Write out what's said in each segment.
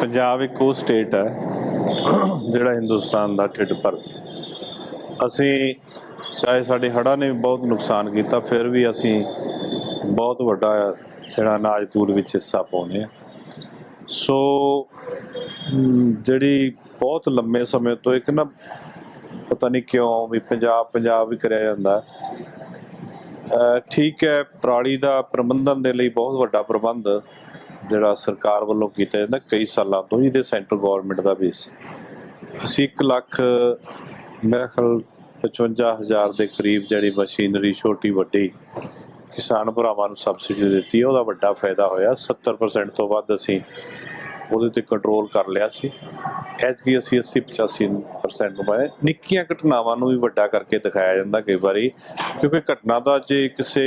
ਪੰਜਾਬ ਇੱਕ ਉਹ ਸਟੇਟ ਹੈ ਜਿਹੜਾ ਹਿੰਦੁਸਤਾਨ ਦਾ ਢਿੱਡ ਭਰਦਾ ਅਸੀਂ ਚਾਹੇ ਸਾਡੇ ਹੜ੍ਹਾਂ ਨੇ ਬਹੁਤ ਨੁਕਸਾਨ ਕੀਤਾ, ਫਿਰ ਵੀ ਅਸੀਂ ਬਹੁਤ ਵੱਡਾ ਜਿਹੜਾ ਅਨਾਜ ਪੂਲ ਵਿੱਚ ਹਿੱਸਾ ਪਾਉਂਦੇ ਆ ਸੋ ਜਿਹੜੀ ਬਹੁਤ ਲੰਮੇ ਸਮੇਂ ਤੋਂ ਇੱਕ ਨਾ ਪਤਾ ਨਹੀਂ ਕਿਉਂ ਵੀ ਪੰਜਾਬ ਪੰਜਾਬ ਵੀ ਕਰਿਆ ਜਾਂਦਾ ਠੀਕ ਹੈ, ਪਰਾਲੀ ਦਾ ਪ੍ਰਬੰਧਨ ਦੇ ਲਈ ਬਹੁਤ ਵੱਡਾ ਪ੍ਰਬੰਧ ਜਿਹੜਾ ਸਰਕਾਰ ਵੱਲੋਂ ਕੀਤਾ ਜਾਂਦਾ ਕਈ ਸਾਲਾਂ ਤੋਂ ਇਹਦੇ ਸੈਂਟਰ ਗਵਰਨਮੈਂਟ ਦਾ ਵੀ ਸੀ ਅਸੀਂ 1 ਲੱਖ, ਮੇਰੇ ਖਿਆਲ 55000 ਦੇ ਕਰੀਬ ਜਿਹੜੀ ਮਸ਼ੀਨਰੀ ਛੋਟੀ ਵੱਡੀ ਕਿਸਾਨ ਭਰਾਵਾਂ ਨੂੰ ਸਬਸਿਡੀ ਦਿੱਤੀ ਹੈ, ਉਹਦਾ ਵੱਡਾ ਫਾਇਦਾ ਹੋਇਆ। 70% ਤੋਂ ਵੱਧ ਅਸੀਂ ਉਹਦੇ ਤੇ ਕੰਟਰੋਲ ਕਰ ਲਿਆ ਸੀ। ਐਤਕੀ ਅਸੀਂ 80 85% ਨੂੰ ਪਾਏ ਨਿੱਕੀਆਂ ਘਟਨਾਵਾਂ ਨੂੰ ਵੀ ਵੱਡਾ ਕਰਕੇ ਦਿਖਾਇਆ ਜਾਂਦਾ ਕਈ ਵਾਰੀ, ਕਿਉਂਕਿ ਘਟਨਾ ਦਾ ਜੇ ਕਿਸੇ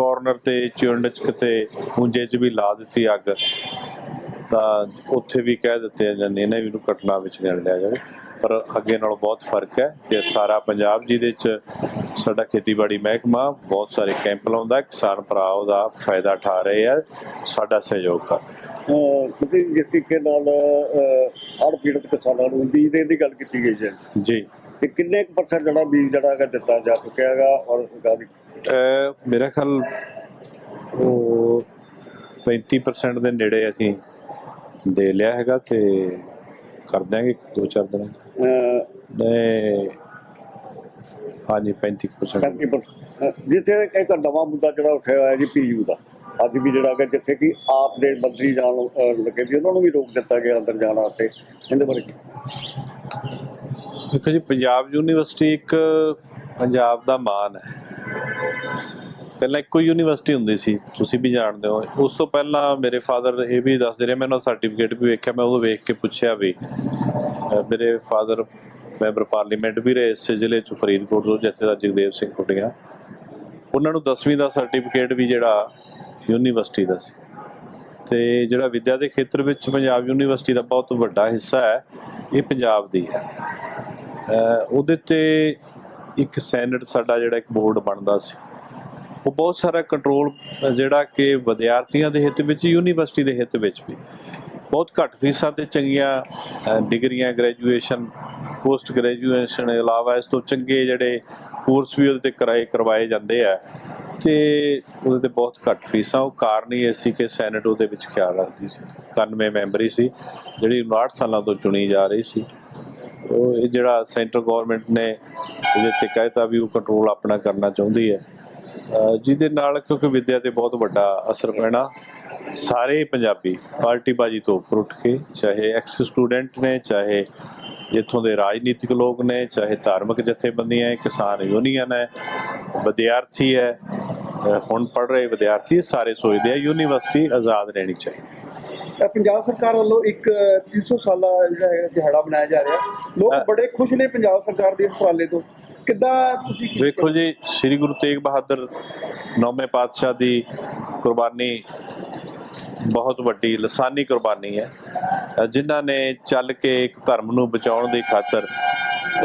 ਕਾਰਨਰ ਤੇ ਚਿੰਡ ਚ ਕਿਤੇ ਪੁੰਜੇ ਚ ਵੀ ਲਾ ਦਿੱਤੀ ਅੱਗ ਤਾਂ ਉੱਥੇ ਵੀ ਕਹਿ ਦਿੱਤੇ ਜਾਂਦੇ ਨੇ ਵੀ ਇਹਨੂੰ ਘਟਨਾ ਵਿੱਚ ਗਿਣ ਲਿਆ ਜਾਵੇ। ਪਰ ਅੱਗੇ ਨਾਲੋਂ ਬਹੁਤ ਫ਼ਰਕ ਹੈ ਕਿ ਸਾਰਾ ਪੰਜਾਬ ਜਿਹਦੇ ਚ ਸਾਡਾ ਖੇਤੀਬਾੜੀ ਮਹਿਕਮਾ ਬਹੁਤ ਸਾਰੇ ਕੈਂਪ ਲਾਉਂਦਾ ਕਿਸਾਨ ਭਰਾ ਉਹਦਾ ਫਾਇਦਾ ਉਠਾ ਰਹੇ ਆ ਸਾਡਾ ਸਹਿਯੋਗ ਕਰ। ਤੁਸੀਂ ਜਿਸ ਤਰੀਕੇ ਨਾਲ ਹੜ ਪੀੜਤ ਕਿਸਾਨਾਂ ਨੂੰ ਦੇਣ ਦੀ ਗੱਲ ਕੀਤੀ ਗਈ ਹੈ। ਜੀ। ਤੇ ਕਿੰਨੇ ਕੁ ਪਰਸੈਂਟ ਜਿਹੜਾ ਬੀਜ ਜਿਹੜਾ ਹੈਗਾ ਦਿੱਤਾ ਜਾ ਚੁੱਕਿਆ ਹੈਗਾ ਔਰ ਗਾਦੀ ਮੇਰਾ ਖਿਆਲ ਉਹ 35% ਦੇ ਨੇੜੇ ਅਸੀਂ ਦੇ ਲਿਆ ਹੈਗਾ ਤੇ ਕਰ ਦਿਆਂਗੇ ਦੋ ਚਾਰ ਦਿਨਾਂ 'ਚ। ਨੇ ਹਾਂਜੀ 35% ਜਿਸ ਇੱਕ ਨਵਾਂ ਮੁੱਦਾ ਜਿਹੜਾ ਉੱਠਿਆ ਹੋਇਆ ਜੀ ਪੀਯੂ ਦਾ ਅੱਜ ਵੀ ਜਿਹੜਾ ਕਿ ਜਿੱਥੇ ਕਿ ਆਪ ਦੇ ਮੰਤਰੀ ਜਾਣ ਲੱਗੇ ਸੀ ਉਹਨਾਂ ਨੂੰ ਵੀ ਰੋਕ ਦਿੱਤਾ ਗਿਆ ਅੰਦਰ ਜਾਣ ਵਾਸਤੇ। ਇਹਦੇ ਬਾਰੇ ਦੇਖੋ ਜੀ, ਪੰਜਾਬ ਯੂਨੀਵਰਸਿਟੀ ਇੱਕ ਪੰਜਾਬ ਦਾ ਮਾਣ ਹੈ। ਪਹਿਲਾਂ ਇੱਕੋ ਯੂਨੀਵਰਸਿਟੀ ਹੁੰਦੀ ਸੀ, ਤੁਸੀਂ ਵੀ ਜਾਣਦੇ ਹੋ। ਉਸ ਤੋਂ ਪਹਿਲਾਂ ਮੇਰੇ ਫਾਦਰ ਇਹ ਵੀ ਦੱਸਦੇ ਰਹੇ, ਮੈਨੂੰ ਸਰਟੀਫਿਕੇਟ ਵੀ ਵੇਖਿਆ, ਮੈਂ ਉਹ ਵੇਖ ਕੇ ਪੁੱਛਿਆ ਵੀ। ਮੇਰੇ ਫਾਦਰ ਮੈਂਬਰ ਪਾਰਲੀਮੈਂਟ ਵੀ ਰਹੇ ਇਸੇ ਜ਼ਿਲ੍ਹੇ ਚ, ਫਰੀਦਕੋਟ ਤੋਂ, ਜਥੇਦਾਰ ਜਗਦੇਵ ਸਿੰਘ ਕੁੱਟੀਆਂ ਉਹਨਾਂ ਨੂੰ 10ਵੀਂ ਦਾ ਸਰਟੀਫਿਕੇਟ ਵੀ ਜਿਹੜਾ ਯੂਨੀਵਰਸਿਟੀ ਦਾ ਸੀ। ਤੇ ਜਿਹੜਾ ਵਿੱਦਿਆ ਦੇ ਖੇਤਰ ਵਿੱਚ ਪੰਜਾਬ ਯੂਨੀਵਰਸਿਟੀ ਦਾ ਬਹੁਤ ਵੱਡਾ ਹਿੱਸਾ ਹੈ, ਇਹ ਪੰਜਾਬ ਦੀ ਹੈ। ਉਹਦੇ ਤੇ ਇੱਕ ਸੈਨੇਟ ਸਾਡਾ ਜਿਹੜਾ ਇੱਕ ਬੋਰਡ ਬਣਦਾ ਸੀ। ਉਹ ਬਹੁਤ ਸਾਰਾ ਕੰਟਰੋਲ ਜਿਹੜਾ ਕਿ ਵਿਦਿਆਰਥੀਆਂ ਦੇ ਹਿੱਤ ਵਿੱਚ ਯੂਨੀਵਰਸਿਟੀ ਦੇ ਹਿੱਤ ਵਿੱਚ ਵੀ। ਬਹੁਤ ਘੱਟ ਫੀਸਾਂ ਤੇ ਚੰਗੀਆਂ ਡਿਗਰੀਆਂ ਗ੍ਰੈਜੂਏਸ਼ਨ ਪੋਸਟ ਗ੍ਰੈਜੂਏਸ਼ਨ ਇਲਾਵਾ ਇਸ ਤੋਂ ਚੰਗੇ ਜਿਹੜੇ ਕੋਰਸ ਵੀ ਉਹਦੇ ਤੇ ਕਰਾਏ, ਕਰਵਾਏ ਜਾਂਦੇ ਆ। ਤੇ ਉਹਦੇ ਤੇ ਬਹੁਤ ਘੱਟ ਫੀਸਾਂ। ਉਹ ਕਾਰਨ ਹੀ ਇਹ ਸੀ ਕਿ ਸੈਨੇਟ ਉਹਦੇ ਵਿੱਚ ਖਿਆਲ ਰੱਖਦੀ ਸੀ। 91 ਮੈਂਬਰੀ ਸੀ, ਜਿਹੜੀ 59 ਸਾਲਾਂ ਤੋਂ ਚੁਣੀ ਜਾ ਰਹੀ ਸੀ। ਉਹ ਇਹ ਜਿਹੜਾ ਸੈਂਟਰ ਗਵਰਨਮੈਂਟ ਨੇ ਇਹਦੇ ਤੇ ਕਹਿਤਾ ਵੀ ਉਹ ਕੰਟਰੋਲ ਆਪਣਾ ਕਰਨਾ ਚਾਹੁੰਦੀ ਹੈ। ਜਿਹਦੇ ਨਾਲ ਕਿਉਂਕਿ ਵਿਦਿਆ ਤੇ ਬਹੁਤ ਵੱਡਾ ਅਸਰ ਪੈਣਾ, ਸਾਰੇ ਪੰਜਾਬੀ ਪਾਰਟੀ ਬਾਜੀ ਤੋਂ ਉੱਪਰ ਉੱਠ ਕੇ, ਚਾਹੇ ਐਕਸ ਸਟੂਡੈਂਟ ਨੇ, ਚਾਹੇ ਇੱਥੋਂ ਦੇ ਰਾਜਨੀਤਿਕ ਲੋਕ ਨੇ, ਚਾਹੇ ਧਾਰਮਿਕ ਜਥੇਬੰਦੀਆਂ ਹੈ ਕਿਸਾਨ ਯੂਨੀਅਨ ਹੈ ਵਿਦਿਆਰਥੀ ਹੈ ਹੁਣ ਪੜ ਰਹੇ ਵਿਦਿਆਰਥੀ ਇਹ ਸਾਰੇ ਸੋਚਦੇ ਆ ਯੂਨੀਵਰਸਿਟੀ ਆਜ਼ਾਦ ਰਹਿਣੀ ਚਾਹੀਦੀ ਪੰਜਾਬ ਸਰਕਾਰ ਵੱਲੋਂ ਇੱਕ 300 ਸਾਲਾ ਜਿਹੜਾ ਹੈ ਦਿਹਾੜਾ ਮਨਾਇਆ ਜਾ ਰਿਹਾ। ਲੋਕ ਬੜੇ ਖੁਸ਼ ਨੇ ਪੰਜਾਬ ਸਰਕਾਰ ਦੇ ਇਸ ਉਪਰਾਲੇ ਤੋਂ। ਕਿੱਦਾਂ ਤੁਸੀਂ ਵੇਖੋ ਜੀ ਸ੍ਰੀ ਗੁਰੂ ਤੇਗ ਬਹਾਦਰ ਨੌਵੇਂ ਪਾਤਸ਼ਾਹ ਦੀ ਕੁਰਬਾਨੀ ਬਹੁਤ ਵੱਡੀ ਲਸਾਨੀ ਕੁਰਬਾਨੀ ਹੈ। ਜਿਨ੍ਹਾਂ ਨੇ ਚੱਲ ਕੇ ਇੱਕ ਧਰਮ ਨੂੰ ਬਚਾਉਣ ਦੀ ਖਾਤਰ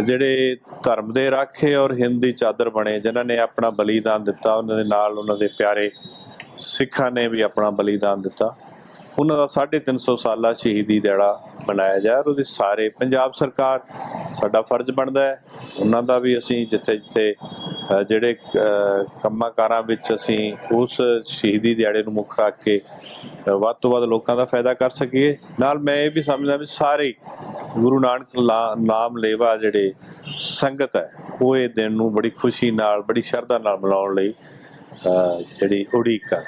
ਜਿਹੜੇ ਧਰਮ ਦੇ ਰਾਖੇ ਔਰ ਹਿੰਦ ਦੀ ਚਾਦਰ ਬਣੇ ਜਿਨ੍ਹਾਂ ਨੇ ਆਪਣਾ ਬਲੀਦਾਨ ਦਿੱਤਾ ਉਹਨਾਂ ਦੇ ਨਾਲ ਉਹਨਾਂ ਦੇ ਪਿਆਰੇ ਸਿੱਖਾਂ ਨੇ ਵੀ ਆਪਣਾ ਬਲੀਦਾਨ ਦਿੱਤਾ। ਉਹਨਾਂ ਦਾ 350 ਸਾਲਾ ਸ਼ਹੀਦੀ ਦਿਹਾੜਾ ਮਨਾਇਆ ਜਾ ਔਰ ਉਹਦੇ ਸਾਰੇ ਪੰਜਾਬ ਸਰਕਾਰ ਸਾਡਾ ਫਰਜ਼ ਬਣਦਾ ਹੈ। ਉਹਨਾਂ ਦਾ ਵੀ ਅਸੀਂ ਜਿੱਥੇ ਜਿੱਥੇ ਜਿਹੜੇ ਅਹ, ਕੰਮਾਂ ਕਾਰਾਂ ਵਿੱਚ ਅਸੀਂ ਉਸ ਸ਼ਹੀਦੀ ਦਿਹਾੜੇ ਨੂੰ ਮੁੱਖ ਰੱਖ ਕੇ ਵੱਧ ਤੋਂ ਵੱਧ ਲੋਕਾਂ ਦਾ ਫਾਇਦਾ ਕਰ ਸਕੀਏ। ਨਾਲ ਮੈਂ ਇਹ ਵੀ ਸਮਝਦਾ ਵੀ ਸਾਰੇ ਗੁਰੂ ਨਾਨਕ ਲਾ- ਨਾਮ ਲੇਵਾ ਜਿਹੜੇ ਸੰਗਤ ਹੈ ਉਹ ਇਹ ਦਿਨ ਨੂੰ ਬੜੀ ਖੁਸ਼ੀ ਨਾਲ ਬੜੀ ਸ਼ਰਧਾ ਨਾਲ ਮਨਾਉਣ ਲਈ ਜਿਹੜੀ ਉਡੀਕ ਕਰ